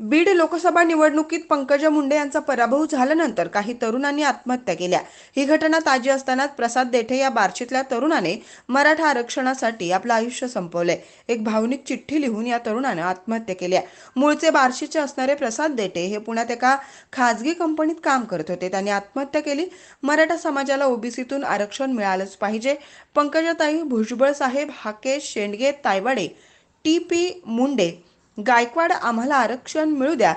बीड लोकसभा निवडणुकीत पंकजा मुंडे यांचा पराभव झाल्यानंतर काही तरुणांनी आत्महत्या केल्या. ही घटना ताजी असतानाच प्रसाद देठे या बार्शीतल्या तरुणाने मराठा आरक्षणासाठी आपलं आयुष्य संपवलंय. एक भावनिक चिठ्ठी लिहून या तरुणानं आत्महत्या केली आहे. मूळचे बार्शीचे असणारे प्रसाद देठे हे पुण्यात एका खाजगी कंपनीत काम करत होते. त्यांनी आत्महत्या केली. मराठा समाजाला ओबीसीतून आरक्षण मिळालंच पाहिजे. पंकजाताई भुजबळ साहेब हाकेश शेंडगे तायवाडे टी पी मुंडे गायकवाड आम्हाला आरक्षण मिळू द्या.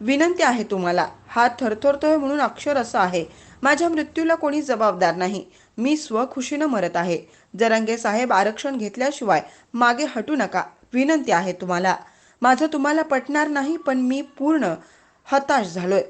विनंती आहे तुम्हाला. हा थरथरतोय म्हणून अक्षर असं आहे. माझ्या मृत्यूला कोणी जबाबदार नाही. मी स्वखुशीनं मरत आहे. जरंगे साहेब आरक्षण घेतल्याशिवाय मागे हटू नका. विनंती आहे तुम्हाला. माझं तुम्हाला पटणार नाही पण मी पूर्ण हताश झालोय.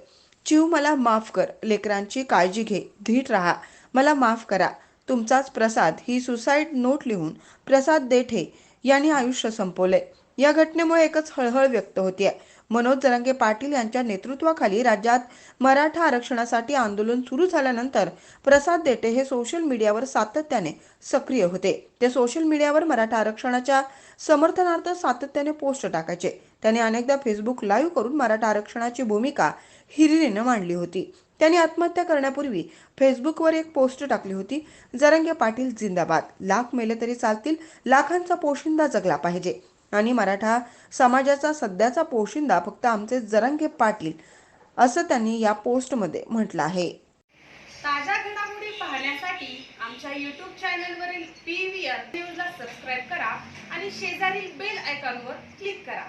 चिव मला माफ कर. लेकरांची काळजी घे. धीट राहा. मला माफ करा. तुमचाच प्रसाद. ही सुसाईड नोट लिहून प्रसाद देठे यांनी आयुष्य संपवले या घटनेमुळे एकच हळहळ व्यक्त होते मनोज जरांगे पाटील यांच्या नेतृत्वाखाली राज्यात मराठा आरक्षणासाठी आंदोलन सुरू झाल्यानंतर प्रसाद देटे हे सोशल मीडियावर सातत्याने सक्रिय होते. ते सोशल मीडियावर मराठा आरक्षणाच्या समर्थनार्थ सातत्याने पोस्ट टाकायचे. त्यांनी अनेकदा फेसबुक लाईव्ह करून मराठा आरक्षणाची भूमिका हिरिरीनं मांडली होती. त्यांनी आत्महत्या करण्यापूर्वी फेसबुकवर एक पोस्ट टाकली होती जरंगे पाटील जिंदाबाद. लाख मेले तरी चालतील लाखांचा पोशिंदा जगला पाहिजे. आणि मराठा समाजाचा सध्याचा पोशिंदा फक्त आमचे जरंगे पाटील असं त्यांनी या पोस्टमध्ये म्हटलं आहे. ताज्या घडामोडी पाहण्यासाठी आमच्या यूट्यूब चॅनलवरील पी व्ही आर न्यूजला सबस्क्राईब करा आणि शेजारील बेल आयकॉनवर क्लिक करा.